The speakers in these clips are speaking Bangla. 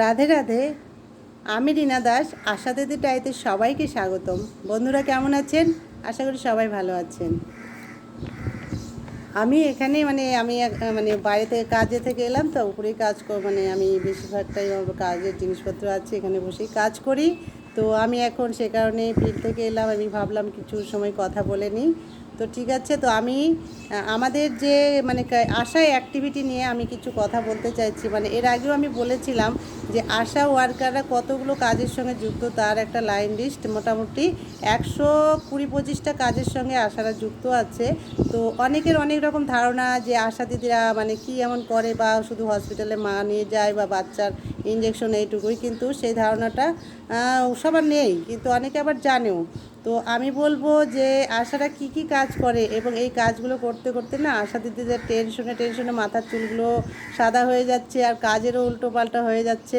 রাধে রাধে। আমি রীনা দাস, আশা দিদি টাইতে সবাইকে স্বাগতম। বন্ধুরা কেমন আছেন? আশা করি সবাই ভালো আছেন। আমি এখানে মানে আমি মানে বাইরে থেকে কাজে থেকে এলাম তো, উপরেই কাজ মানে আমি বেশিরভাগটাই আমার কাজের জিনিসপত্র আছে, এখানে বসেই কাজ করি। তো আমি এখন সে কারণে ফিল্ড থেকে এলাম, আমি ভাবলাম কিছু সময় কথা বলে নিই। তো ঠিক আছে, তো আমি আমাদের যে মানে আশা অ্যাক্টিভিটি নিয়ে আমি কিছু কথা বলতে চাইছি। মানে এর আগেও আমি বলেছিলাম যে, আশা ওয়ার্কাররা কতগুলো কাজের সঙ্গে যুক্ত, তার একটা লাইন লিস্ট মোটামুটি একশো কুড়ি পঁচিশটা কাজের সঙ্গে আশারা যুক্ত আছে। তো অনেকের অনেক রকম ধারণা যে, আশা দিদিরা মানে কি এমন করে বা শুধু হসপিটালে মা নিয়ে যায় বা বাচ্চার ইঞ্জেকশন এইটুকুই, কিন্তু সেই ধারণাটা সবার নেই, কিন্তু অনেকে আবার জানেও। তো আমি বলব যে আশারা কি কি কাজ করে এবং এই কাজগুলো করতে করতে না আশা দিদিদের টেনশনে টেনশনে মাথার চুলগুলো সাদা হয়ে যাচ্ছে আর কাজেরও উল্টো পাল্টা হয়ে যাচ্ছে।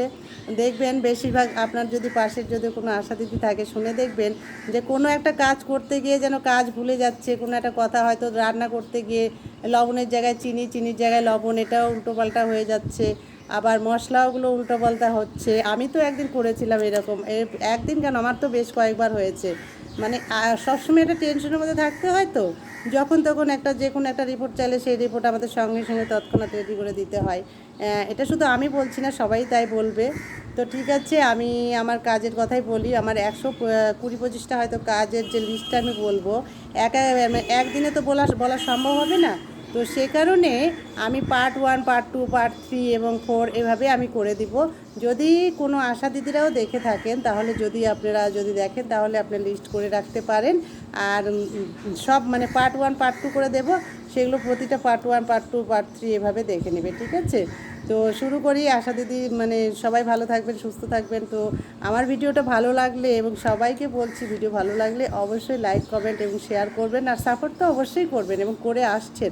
দেখবেন বেশিরভাগ আপনার যদি পাশের যদি কোনো আশা দিদি থাকে, শুনে দেখবেন যে কোনো একটা কাজ করতে গিয়ে যেন কাজ ভুলে যাচ্ছে, কোনো একটা কথা হয়তো রান্না করতে গিয়ে লবণের জায়গায় চিনি, চিনির জায়গায় লবণ, এটাও উল্টো পাল্টা হয়ে যাচ্ছে। আবার মশলাগুলো উল্টো পাল্টা হচ্ছে। আমি তো একদিন করেছিলাম এরকম। একদিন কেন? আমার তো বেশ কয়েকবার হয়েছে। মানে সবসময় একটা টেনশনের মধ্যে থাকতে হয় তো? যখন তখন একটা যে কোনো একটা রিপোর্ট চাইলে সেই রিপোর্ট আমাদের সঙ্গে সঙ্গে তৎক্ষণাৎ রেডি করে দিতে হয়। এটা শুধু আমি বলছি না, সবাই তাই বলবে। তো ঠিক আছে, আমি আমার কাজের কথাই বলি। আমার একশো কুড়ি পঁচিশটা হয়তো কাজের যে লিস্টটা আমি বলব। একা, একদিনে তো বলা বলা সম্ভব হবে না? তো সে কারণে আমি part one part two part three এবং ফোর এভাবে আমি করে দিব। যদি কোনো আশা দিদিরাও দেখে থাকেন, তাহলে যদি আপনারা যদি দেখেন, তাহলে আপনি লিস্ট করে রাখতে পারেন। আর সব মানে পার্ট ওয়ান পার্ট টু করে দেব, সেগুলো প্রতিটা part one part two part three এভাবে দেখে নেবে, ঠিক আছে? তো শুরু করি, আশা দিদি মানে সবাই ভালো থাকবেন, সুস্থ থাকবেন। তো আমার ভিডিওটা ভালো লাগলে এবং সবাইকে বলছি, ভিডিও ভালো লাগলে অবশ্যই লাইক কমেন্ট এবং শেয়ার করবেন। আর সাপোর্ট তো অবশ্যই করবেন এবং করে আসছেন।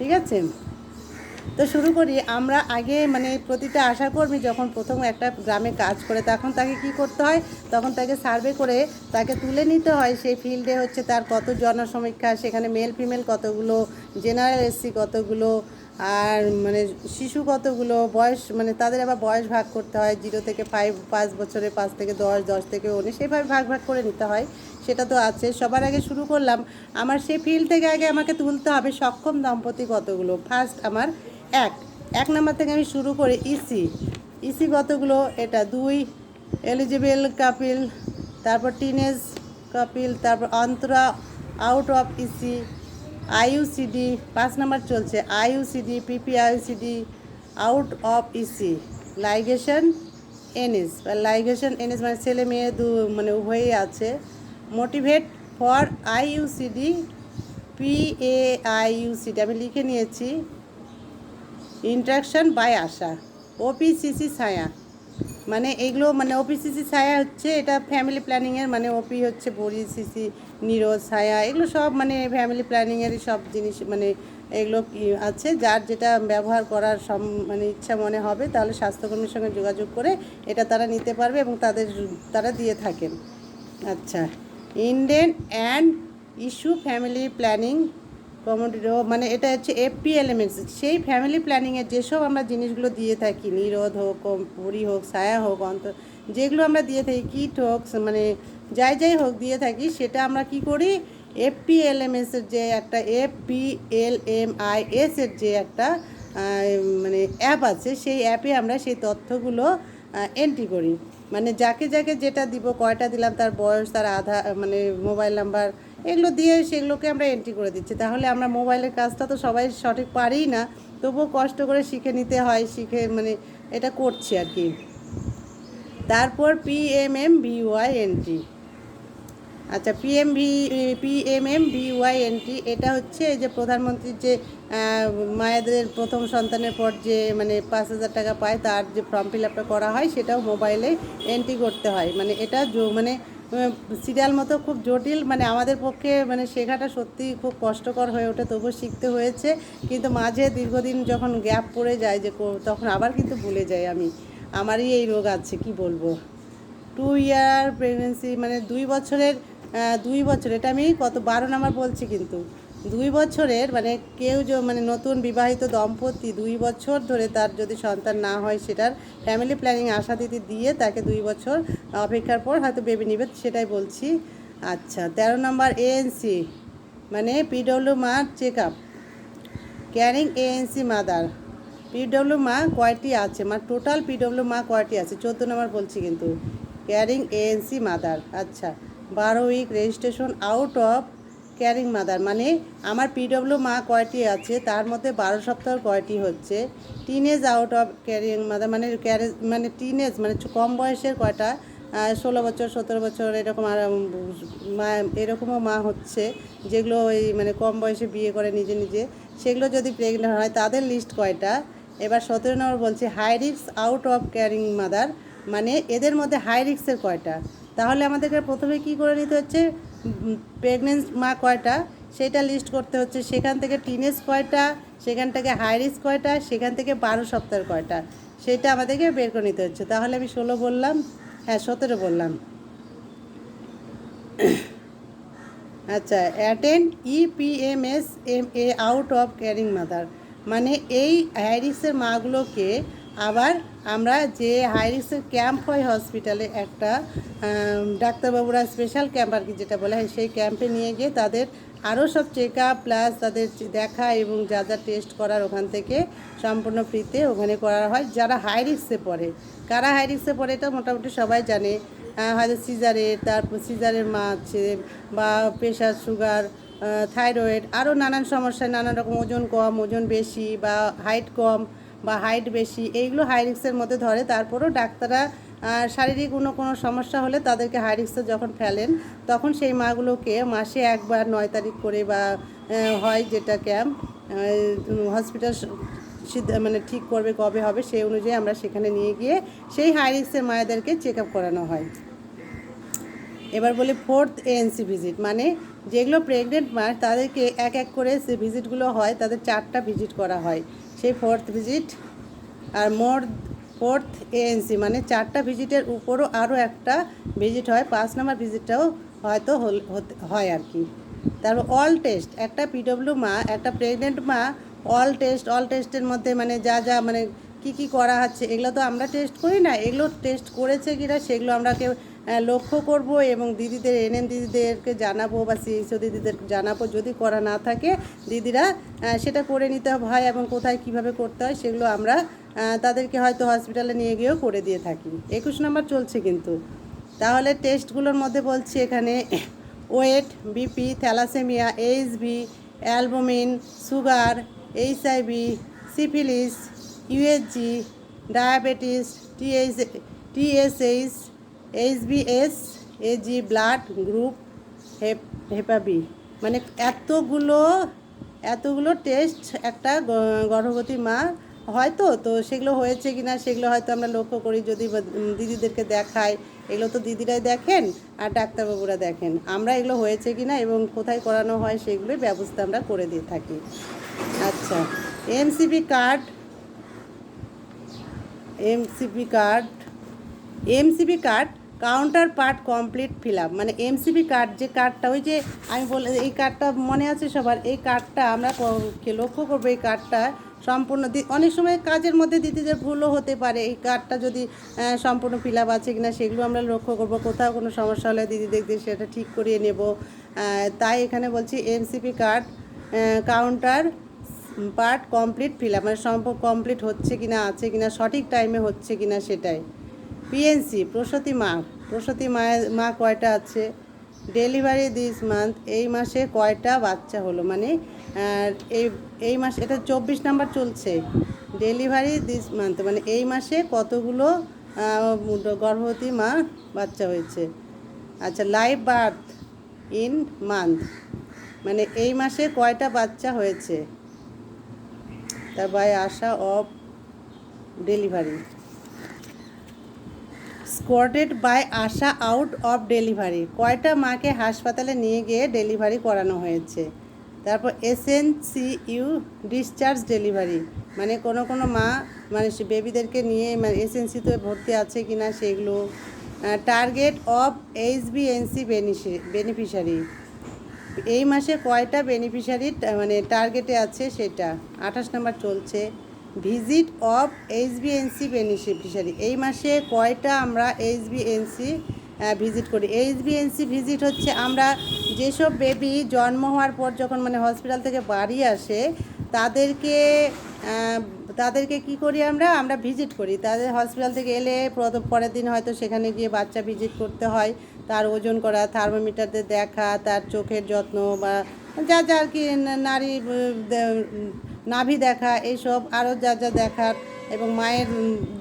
ঠিক আছে? তো শুরু করি, আমরা আগে মানে প্রতিটা আশাকর্মী যখন প্রথম একটা গ্রামে কাজ করে তখন তাকে কি করতে হয়? তখন তাকে সার্ভে করে তাকে তুলে নিতে হয় সেই ফিল্ডে হচ্ছে তার কত জনসমীক্ষা, সেখানে মেল ফিমেল কতগুলো, জেনারেল এসসি কতগুলো আর মানে শিশু কতগুলো? বয়স মানে তাদের আবার বয়স ভাগ করতে হয়, জিরো থেকে ফাইভ পাঁচ বছরে পাঁচ থেকে দশ দশ থেকে উনিশ সেইভাবে ভাগ ভাগ করে নিতে হয়, সেটা তো আছে। সবার আগে শুরু করলাম, আমার সেই ফিল্ড থেকে আগে আমাকে তুলতে হবে সক্ষম দম্পতি কতগুলো? ফার্স্ট আমার এক এক নাম্বার থেকে আমি শুরু করি ইসি ইসি কতগুলো? এটা দুই এলিজিবল কাপিল তারপর টিনেজ কাপিল তারপর Antara out of EC IUCD, পাঁচ নাম্বার চলছে, IUCD PP IUCD out of EC ligation NS বা লাইগেশন এনএস মানে ছেলে মেয়ে দু মানে উভয়ই আছে। Motivate for IUCD P A IUCD আমি লিখে নিয়েছি। ইন্ট্রাকশন বাই আশা ওপিসিসি ছায়া মানে এগুলো মানে ওপিসিসি ছায়া হচ্ছে, এটা ফ্যামিলি প্ল্যানিংয়ের মানে ওপি হচ্ছে বড়ি সিসি নিরোজ, ছায়া, এগুলো সব মানে ফ্যামিলি প্ল্যানিংয়েরই সব জিনিস মানে এগুলো আছে। যার যেটা ব্যবহার করার সম মানে ইচ্ছা মনে হবে, তাহলে স্বাস্থ্যকর্মীর সঙ্গে যোগাযোগ করে এটা তারা নিতে পারবে এবং তাদের তারা দিয়ে থাকেন। আচ্ছা Indian and issue family planning commodity মানে এটা হচ্ছে এফপি এলিমেন্টস সেই ফ্যামিলি প্ল্যানিংয়ের যেসব আমরা জিনিসগুলো দিয়ে থাকি নিরোধ হোক, পুরি হোক, ছায়া হোক, অন্ত যেগুলো আমরা দিয়ে থাকি কিট হোক মানে যাই যাই হোক দিয়ে থাকি, সেটা আমরা কি করি? এফপি এলএমএসের যে একটা F P L M I S এর যে একটা মানে অ্যাপ আছে, সেই অ্যাপে আমরা সেই তথ্যগুলো এন্ট্রি করি। মানে যাকে যাকে যেটা দিব, কয়টা দিলাম, তার বয়স, তার আধার মানে মোবাইল নাম্বার এগুলো দিয়ে সেগুলোকে আমরা এন্ট্রি করে দিচ্ছি। তাহলে আমরা মোবাইলের কাজটা তো সবাই সঠিক পারিই না, তবুও কষ্ট করে শিখে নিতে হয়, শিখে মানে এটা করছি আর কি। তারপর পিএমএম বিওয়াই এন্ট্রি আচ্ছা পিএমভি পিএমএম বিওয়াই এন্ট্রি এটা হচ্ছে যে প্রধানমন্ত্রীর যে মায়েদের প্রথম সন্তানের পর যে মানে পাঁচ হাজার টাকা পায়, তার যে ফর্ম ফিল আপটা করা হয়, সেটাও মোবাইলে এন্ট্রি করতে হয়। মানে এটা মানে সিরিয়াল মতো খুব জটিল মানে আমাদের পক্ষে মানে শেখাটা সত্যি খুব কষ্টকর হয়ে ওঠে, তবুও শিখতে হয়েছে। কিন্তু মাঝে দীর্ঘদিন যখন গ্যাপ পড়ে যায় যে তখন আবার কিন্তু ভুলে যাই আমি। আমারই এই রোগ আছে, কি বলব? টু ইয়ার প্রেগনেন্সি মানে দুই বছরের দুই বছর, এটা আমি কত, বারো নাম্বার বলছি কিন্তু। দুই বছরের মানে কেউ যে মানে নতুন বিবাহিত দম্পতি দুই বছর ধরে তার যদি সন্তান না হয়, সেটার ফ্যামিলি প্ল্যানিং আশা দিদি দিয়ে তাকে দুই বছর অপেক্ষার পর হয়তো বেবি নেবে, সেটাই বলছি। আচ্ছা তেরো নম্বর এএনসি মানে পিডব্লিউ মার check up carrying ANC mother PW মা কয়টি আছে? মানে টোটাল পিডব্লিউ মা কয়টি আছে? চোদ্দ নম্বর বলছি কিন্তু। ক্যারিং এএনসি মাদার আচ্ছা। বারো week registration out of carrying mother মানে আমার পিডব্লিউ মা কয়টি আছে? তার মধ্যে বারো সপ্তাহ কয়টি হচ্ছে? Teenage out of carrying mother মানে ক্যারেজ মানে টিনেজ মানে কম বয়সের কয়টা? ষোলো বছর, সতেরো বছর এরকম আর মা, এরকমও মা হচ্ছে, যেগুলো ওই মানে কম বয়সে বিয়ে করে নিজে নিজে। সেগুলো যদি প্রেগনেন্ট হয়, তাদের লিস্ট কয়টা? এবার সতেরো নম্বর বলছি হাই রিক্স আউট অফ ক্যারিং মাদার মানে এদের মধ্যে হাই রিক্সের কয়টা? তাহলে আমাদেরকে প্রথমে কি করে নিতে হচ্ছে? প্রেগনেন্ট মা কয়টা? সেটা লিস্ট করতে হচ্ছে। সেখান থেকে টিনেজ কয়টা? সেখান থেকে হাই রিস্ক কয়টা? সেখান থেকে বারো সপ্তাহের কয়টা? সেটা আমাদেরকে বের করে নিতে হচ্ছে। তাহলে আমি ষোলো বললাম হ্যাঁ সতেরো বললাম। আচ্ছা attend EPMS M A out of carrying mother মানে এই হাইরিক্সের মাগুলোকে আবার আমরা যে হাইরিক্সের ক্যাম্প হয় হসপিটালে একটা ডাক্তারবাবুরা স্পেশাল ক্যাম্প আর কি যেটা বলা, হয়, সেই ক্যাম্পে নিয়ে গিয়ে তাদের আরও সব চেক আপ প্লাস তাদের দেখা এবং যা যা টেস্ট করার ওখান থেকে সম্পূর্ণ ফ্রিতে ওখানে করা হয়, যারা হাই রিক্সে পড়ে। কারা হাই রিক্সে পড়ে এটা মোটামুটি সবাই জানে। হয়তো সিজারের, তারপর সিজারের মা আছে বা প্রেশার সুগার থাইরয়েড আরও নানান সমস্যায় নানান রকম ওজন কম, ওজন বেশি বা হাইট কম বা হাইট বেশি, এইগুলো হাই রিক্সের মধ্যে ধরে। তারপরেও ডাক্তাররা শারীরিক কোনো কোনো সমস্যা হলে তাদেরকে হাই রিক্সে যখন ফেলেন, তখন সেই মাগুলোকে মাসে একবার নয় তারিখ করে বা হয় যেটা ক্যাম্প হসপিটাল মানে ঠিক করবে কবে হবে সেই অনুযায়ী আমরা সেখানে নিয়ে গিয়ে সেই হাই রিক্সের মায়েদেরকে চেক আপ করানো হয়। এবার বলি ফোর্থ এএনসি ভিজিট মানে যেগুলো প্রেগনেন্ট মা, তাদেরকে এক এক করে সে ভিজিটগুলো হয়, তাদের চারটা ভিজিট করা হয়। সেই fourth visit or more fourth ANC মানে চারটা ভিজিটের উপরও আরও একটা ভিজিট হয়। পাঁচ নম্বর ভিজিটটাও হয়তো হয় আর কি। তারপর অল টেস্ট একটা পিডব্লিউ মা, একটা প্রেগনেন্ট মা অল টেস্ট অল টেস্টের মধ্যে মানে যা যা মানে কি কি করা হচ্ছে, এগুলো তো আমরা টেস্ট করি না। এগুলো টেস্ট করেছে কিনা, সেগুলো আমরা কেউ লক্ষ্য করব এবং দিদিদের এন এনএম দিদিদেরকে জানাব বা সিএসও দিদিদের জানাব। যদি করা না থাকে, দিদিরা সেটা করে নিতে হয় এবং কোথায় কীভাবে করতে হয় সেগুলো আমরা তাদেরকে হয়তো হসপিটালে নিয়ে গিয়েও করে দিয়ে থাকি। একুশ নম্বর চলছে কিন্তু। তাহলে টেস্টগুলোর মধ্যে বলছি এখানে, weight, BP, thalassaemia HB albumin, sugar, HIV, syphilis USG diabetes TS TSH HBS AG blood group hep hepa B মানে এতগুলো এতগুলো টেস্ট একটা গর্ভবতী মা হয়তো তো? সেগুলো হয়েছে কি না সেগুলো হয়তো আমরা লক্ষ্য করি যদি দিদিদেরকে দেখাই। এগুলো তো দিদিরাই দেখেন আর ডাক্তারবাবুরা দেখেন। আমরা এগুলো হয়েছে কি না এবং কোথায় করানো হয় সেগুলোই ব্যবস্থা আমরা করে দিয়ে থাকি। আচ্ছা MCB card MCB card MCB card counter part complete fill up মানে এমসিবি কার্ড যে কার্ডটা ওই যে আমি বলে, এই কার্ডটা মনে আছে সবার, এই কার্ডটা আমরা লক্ষ্য করব এই কার্ডটা সম্পূর্ণ অনেক সময় কাজের মধ্যে দিদিদের ভুলও হতে পারে, এই কার্ডটা যদি সম্পূর্ণ ফিল আপ আছে কিনা সেগুলো আমরা লক্ষ্য করব, কোথাও কোনো সমস্যা হলে দিদি দেখতে সেটা ঠিক করিয়ে নেব। তাই এখানে বলছি MCP card counter part complete fill up মানে সম্ভব কমপ্লিট হচ্ছে কিনা, আছে কিনা, সঠিক টাইমে হচ্ছে কিনা সেটাই। পিএনসি প্রসূতি মা, প্রসূতি মায়ের, মা কয়টা আছে? ডেলিভারি দিস মান্থ এই মাসে কয়টা বাচ্চা হলো? মানে এই এই মাসে, এটা চব্বিশ নাম্বার চলছে। ডেলিভারি দিস মান্থ মানে এই মাসে কতগুলো গর্ভবতী মা বাচ্চা হয়েছে? আচ্ছা লাইভ বার্থ ইন মান্থ মানে এই মাসে কয়টা বাচ্চা হয়েছে? তার by Asha of delivery স্কোয়াডেড by ASHA out of delivery. কয়টা মাকে হাসপাতালে নিয়ে গিয়ে ডেলিভারি করানো হয়েছে? তারপর এসএনসি ইউ ডিসচার্জ ডেলিভারি। মানে কোনো কোনো মা মানে বেবিদেরকে নিয়ে মানে এসএনসিতে ভর্তি আছে কি না সেগুলো টার্গেট অফ এইচবিএনসি বেনিফিশিয়ারি। এই মাসে কয়টা বেনিফিশিয়ারি মানে টার্গেটে আছে সেটা? আঠাশ নাম্বার চলছে। ভিজিট অফ এইচবিএনসি বেনিফিশিয়ারি এই মাসে কয়টা আমরা এইচবিএনসি ভিজিট করি? এইচবিএনসি ভিজিট হচ্ছে আমরা যেসব বেবি জন্ম হওয়ার পর যখন মানে হসপিটাল থেকে বাড়ি আসে, তাদেরকে তাদেরকে কি করি আমরা? আমরা ভিজিট করি। তাদের হসপিটাল থেকে এলে প্রথম পরের দিন হয়তো সেখানে গিয়ে বাচ্চা ভিজিট করতে হয়। তার ওজন করা, থার্মোমিটারদের দেখা, তার চোখের যত্ন বা যা যা আর কি নারী নাভি দেখা, এইসব আরও যা যা দেখার এবং মায়ের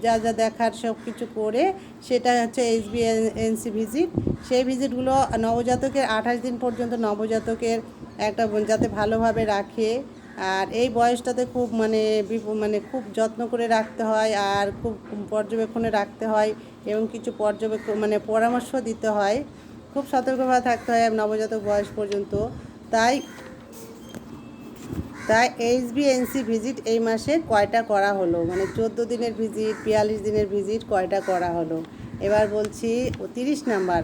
যা যা দেখার সব কিছু করে সেটা হচ্ছে এইচবিএনসি ভিজিট। সেই ভিজিটগুলো নবজাতকের আঠাশ দিন পর্যন্ত নবজাতকের একটা যাতে ভালোভাবে রাখে। আর এই বয়সটাতে খুব মানে মানে খুব যত্ন করে রাখতে হয় আর খুব পর্যবেক্ষণে রাখতে হয় এবং কিছু পর্যবেক্ষণ মানে পরামর্শ দিতে হয়। খুব সতর্কভাবে থাকতে হয় নবজাতক বয়স পর্যন্ত। তাই তাই এইচবিএনসি ভিজিট এই মাসে কয়টা করা হলো? মানে চোদ্দ দিনের ভিজিট বিয়াল্লিশ দিনের ভিজিট কয়টা করা হলো? এবার বলছি তিরিশ নাম্বার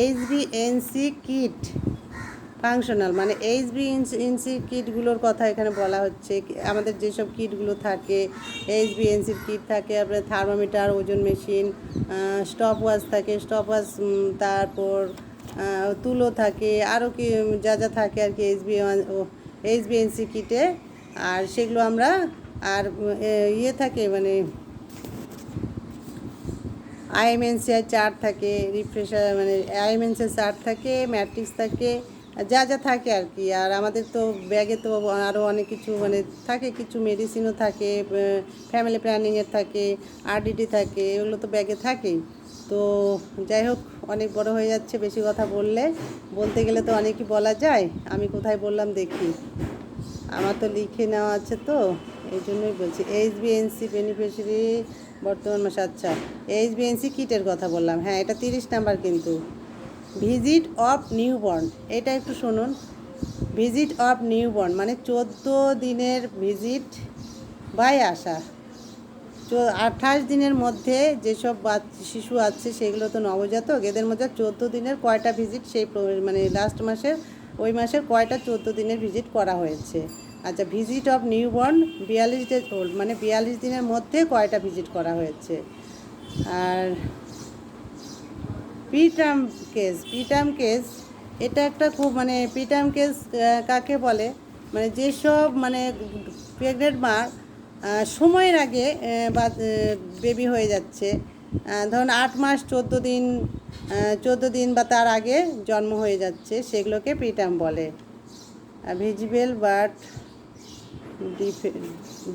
এইচবিএনসি কিট ফাংশনাল মানে এইচবি এনসি কিটগুলোর কথা এখানে বলা হচ্ছে। আমাদের যেসব কিটগুলো থাকে এইচবিএনসির কিট থাকে আপনার থার্মোমিটার ওজন মেশিন স্টপ ওয়াচ থাকে স্টপ ওয়াচ তারপর তুলো থাকে আরও কি যা যা থাকে আর কি এইচবি এইচবিএনসি কিটে আর সেগুলো আমরা আর ইয়ে থাকে মানে আইএমএনসিআই চার্ট থাকে রিফ্রেশার মানে আইএমএনসিআই চার্ট থাকে ম্যাট্রিক্স থাকে যা যা থাকে আর কি। আর আমাদের তো ব্যাগে তো আরও অনেক কিছু মানে থাকে, কিছু মেডিসিনও থাকে ফ্যামিলি প্ল্যানিংয়ের থাকে আরডিটি থাকে, এগুলো তো ব্যাগে থাকেই। তো যাই হোক, অনেক বড় হয়ে যাচ্ছে বেশি কথা বললে। বলতে গেলে তো অনেকই বলা যায়, আমি কোথায় বললাম দেখি। আমার তো লিখে নেওয়া আছে তো, এই জন্যই বলছি। এইচ এইচবিএনসি বেনিফিশিয়ারি বর্তমান মাসে আচ্ছা এইচ এইচবিএনসি কিটের কথা বললাম হ্যাঁ এটা তিরিশ নাম্বার কিন্তু। ভিজিট অফ নিউবর্ন এটা একটু শুনুন। ভিজিট অফ নিউবর্ন মানে চোদ্দ দিনের ভিজিট বাই আসা আঠাশ দিনের মধ্যে যেসব শিশু আছে সেগুলো তো নবজাতক, এদের মধ্যে চোদ্দ দিনের কয়টা ভিজিট সেই মানে লাস্ট মাসের, ওই মাসের কয়টা চোদ্দ দিনের ভিজিট করা হয়েছে। আচ্ছা ভিজিট অফ নিউবর্ন বিয়াল্লিশ ডেজ ওল্ড মানে বিয়াল্লিশ দিনের মধ্যে কয়টা ভিজিট করা হয়েছে? আর পিটাম কেস পিটাম কেস, এটা একটা খুব মানে পিটাম কেস কাকে বলে? মানে যেসব মানে প্রেগনেন্ট মা সময়ের আগে বা বেবি হয়ে যাচ্ছে। ধরুন আট মাস চোদ্দ দিন চোদ্দ দিন বা তার আগে জন্ম হয়ে যাচ্ছে, সেগুলোকে পিটাম বলে। ভিজিবল বাট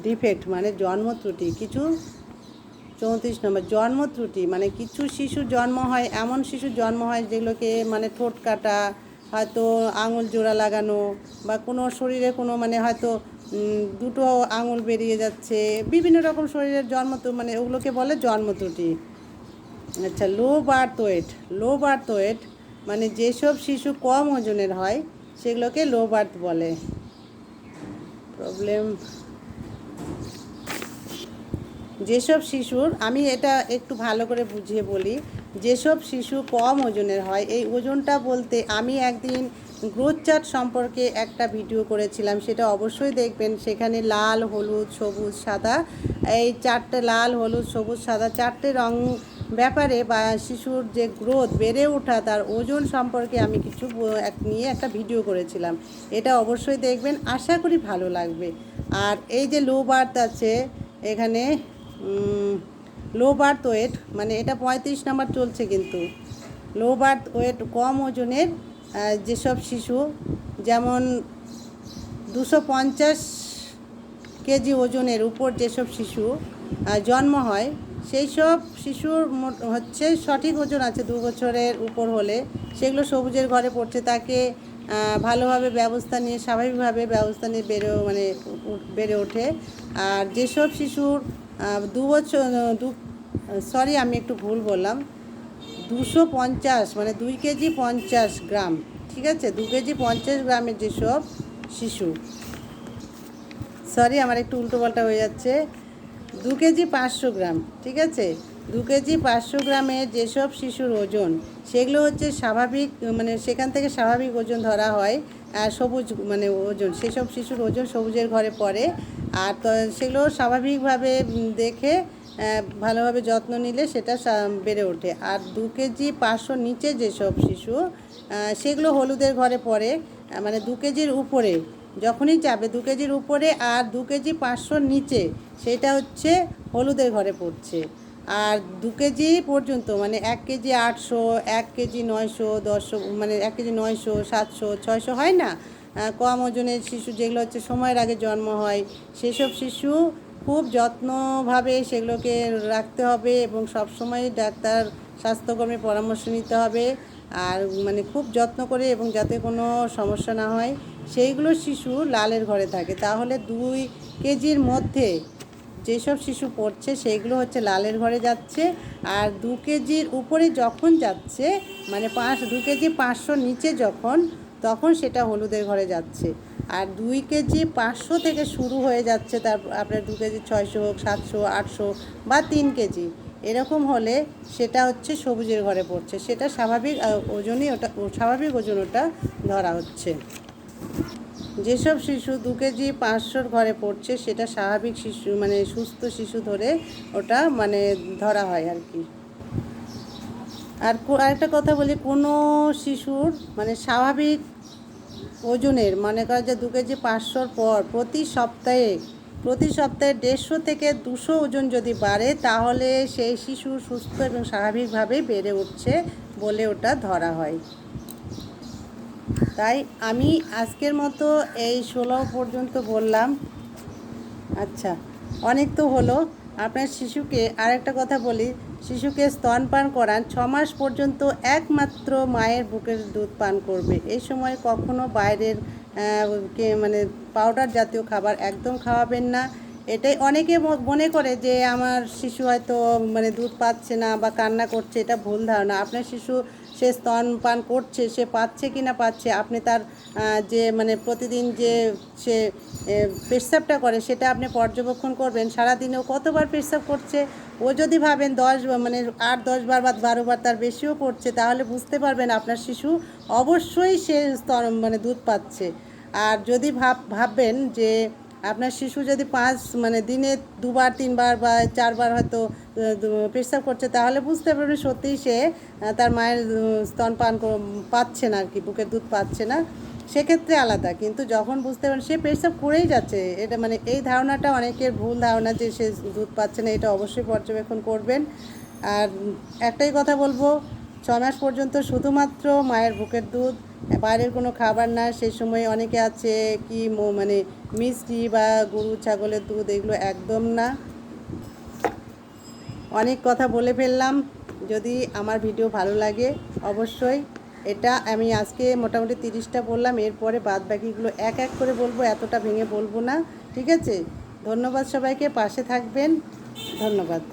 ডিফেক্ট মানে জন্ম ত্রুটি, কিছু চৌত্রিশ নম্বর, জন্ম ত্রুটি মানে কিছু শিশু জন্ম হয়, এমন শিশু জন্ম হয় যেগুলোকে মানে ঠোঁট কাটা, হয়তো আঙুল জোড়া লাগানো, বা কোনো শরীরে কোনো মানে হয়তো দুটো আঙুল বেরিয়ে যাচ্ছে, বিভিন্ন রকম শরীরের জন্ম মানে ওগুলোকে বলে জন্ম ত্রুটি। আচ্ছা low birth weight low birth weight মানে যেসব শিশু কম ওজনের হয়, সেগুলোকে লো বার্থ বলে। প্রবলেম। যেসব শিশুর, আমি এটা একটু ভালো করে বুঝিয়ে বলি, যেসব শিশু কম ওজনের হয়, এই ওজনটা বলতে আমি একদিন গ্রোথ চার্ট সম্পর্কে একটা ভিডিও করেছিলাম, সেটা অবশ্যই দেখবেন। সেখানে লাল, হলুদ, সবুজ, সাদা, এই চারটে লাল, হলুদ, সবুজ, সাদা চারটে রং ব্যাপারে বা শিশুর যে গ্রোথ বেড়ে ওঠা, তার ওজন সম্পর্কে আমি কিছু এক, নিয়ে একটা ভিডিও করেছিলাম। এটা অবশ্যই দেখবেন, আশা করি ভালো লাগবে। আর এই যে লো বার্থ আছে, এখানে লো বার্থ ওয়েট মানে এটা পঁয়ত্রিশ নাম্বার চলছে কিন্তু। লো বার্থ ওয়েট কম ওজনের যেসব শিশু, যেমন দুশো পঞ্চাশ কেজি ওজনের উপর যেসব শিশু জন্ম হয়, সেই সব শিশুর হচ্ছে সঠিক ওজন আছে দু বছরের উপর হলে। সেগুলো সবুজের ঘরে পড়ছে, তাকে ভালোভাবে ব্যবস্থা নিয়ে, স্বাভাবিকভাবে ব্যবস্থা নিয়ে বেড়ে মানে বেড়ে ওঠে। আর যেসব শিশুর দু বছর, দু সরি আমি একটু ভুল বললাম। দুশো পঞ্চাশ মানে দুই কেজি পঞ্চাশ গ্রাম, ঠিক আছে? দু কেজি পঞ্চাশ গ্রামের যেসব শিশু সরি আমার একটু উল্টো পাল্টা হয়ে যাচ্ছে। দু কেজি পাঁচশো গ্রাম, ঠিক আছে? দু কেজি পাঁচশো গ্রামের যেসব শিশুর ওজন, সেগুলো হচ্ছে স্বাভাবিক মানে সেখান থেকে স্বাভাবিক ওজন ধরা হয়, আর সবুজ মানে ওজন, সেসব শিশুর ওজন সবুজের ঘরে পড়ে, আর সেগুলো স্বাভাবিকভাবে দেখে ভালোভাবে যত্ন নিলে সেটা বেড়ে ওঠে। আর দু কেজি পাঁচশো নিচে যেসব শিশু সেগুলো হলুদের ঘরে পড়ে মানে দু কেজির উপরে, যখনই যাবে দু কেজির উপরে আর দু কেজি পাঁচশোর নিচে, সেটা হচ্ছে হলুদের ঘরে পড়ছে। আর দু কেজি পর্যন্ত মানে এক কেজি আটশো, এক কেজি নয়শো, দশশো মানে এক কেজি নয়শো, সাতশো, ছয়শো হয় না? কম ওজনের শিশু যেগুলো হচ্ছে সময়ের আগে জন্ম হয়, সেসব শিশু খুব যত্নভাবে সেগুলোকে রাখতে হবে এবং সবসময় ডাক্তার স্বাস্থ্যকর্মীর পরামর্শ নিতে হবে। আর মানে খুব যত্ন করে এবং যাতে কোনো সমস্যা না হয়, সেইগুলো শিশু লালের ঘরে থাকে। তাহলে দুই কেজির মধ্যে যেসব শিশু পড়ছে, সেইগুলো হচ্ছে লালের ঘরে যাচ্ছে। আর দু কেজির উপরে যখন যাচ্ছে মানে পাঁচ, দু কেজি পাঁচশো নিচে যখন তখন সেটা হলুদের ঘরে যাচ্ছে। আর দুই কেজি পাঁচশো থেকে শুরু হয়ে যাচ্ছে তার, আপনার দু কেজি ছয়শো হোক সাতশো, আটশো বা তিন কেজি। এরকম হলে সেটা হচ্ছে সবুজের ঘরে পড়ছে। সেটা স্বাভাবিক ওজনই ওটা স্বাভাবিক ওজন ওটা ধরা হচ্ছে। যেসব শিশু দু কেজি পাঁচশোর ঘরে পড়ছে, সেটা স্বাভাবিক শিশু মানে সুস্থ শিশু ধরে ওটা মানে ধরা হয় আর কি। আর আরেকটা কথা বলি, কোনো শিশুর মানে স্বাভাবিক ওজনের, মনে করা যে দু কেজি পাঁচশোর পর প্রতি সপ্তাহে প্রতি সপ্তাহে দেড়শো থেকে দুশো ওজন যদি বাড়ে, তাহলে সেই শিশু সুস্থ এবং স্বাভাবিকভাবে বেড়ে উঠছে বলে ওটা ধরা হয়। তাই আমি আজকের মতো এই ষোলো পর্যন্ত বললাম। আচ্ছা অনেক তো হলো। আপনার শিশুকে আরেকটা কথা বলি শিশুকে স্তনপান করান, ছ মাস পর্যন্ত একমাত্র মায়ের বুকের দুধ পান করবে। এই সময় কখনো বাইরের কে মানে পাউডার জাতীয় খাবার একদম খাওয়াবেন না। এটাই অনেকে মনে করে যে আমার শিশু হয়তো মানে দুধ পাচ্ছে না বা কান্না করছে, এটা ভুল ধারণা। আপনার শিশু সে স্তনপান করছে, সে পাচ্ছে কি না পাচ্ছে, আপনি তার যে মানে প্রতিদিন যে সে পেশাবটা করে, সেটা আপনি পর্যবেক্ষণ করবেন। সারাদিনেও কতবার পেশাব করছে ও যদি ভাবেন দশ মানে আট, দশ বার বা বারো বার তার বেশিও পড়ছে, তাহলে বুঝতে পারবেন আপনার শিশু অবশ্যই সে স্তর মানে দুধ পাচ্ছে। আর যদি ভাব, ভাববেন যে আপনার শিশু যদি পাঁচ মানে দিনে দুবার, তিনবার বা চারবার হয়তো পেশাব করছে, তাহলে বুঝতে পারবেন সত্যিই সে তার মায়ের স্তন পান পাচ্ছে না আর কি, বুকের দুধ পাচ্ছে না। সেক্ষেত্রে আলাদা। কিন্তু যখন বুঝতে পারেন সে পেশাব করেই যাচ্ছে। এটা মানে এই ধারণাটা অনেকের ভুল ধারণা যে সে দুধ পাচ্ছে না, এটা অবশ্যই পর্যবেক্ষণ করবেন। আর একটাই কথা বলব ছ মাস পর্যন্ত শুধুমাত্র মায়ের বুকের দুধ, বাইরের কোনো খাবার না, সেই সময় অনেকে আছে কি মানে মিষ্টি বা গরু, ছাগলের দুধ, এগুলো একদম না। অনেক কথা বলে ফেললাম। যদি আমার ভিডিও ভালো লাগে, অবশ্যই এটা আমি আজকে মোটামুটি তিরিশটা বললাম, এরপরে বাদ বাকিগুলো এক এক করে বলব, এতটা ভেঙে বলব না, ঠিক আছে? ধন্যবাদ সবাইকে, পাশে থাকবেন, ধন্যবাদ।